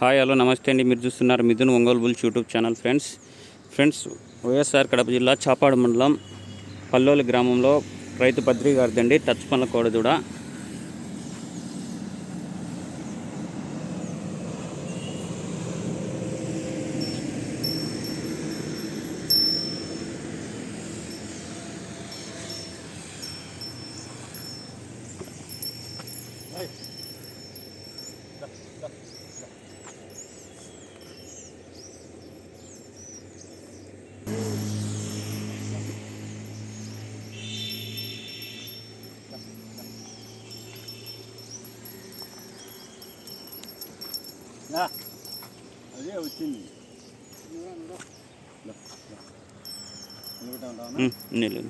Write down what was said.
Hi hello నమస్తే అండి మీరు చూస్తున్నారు Mithun Ongole bulls YouTube channel friends friends YSR Kadapa జిల్లా చాపాడు మండలం పల్లోలి గ్రామంలో రైతు పత్రిక గారిదండి టచ్ పనుల కోడదూడ రా. అదే അതെ ഇല്ല ഇല്ല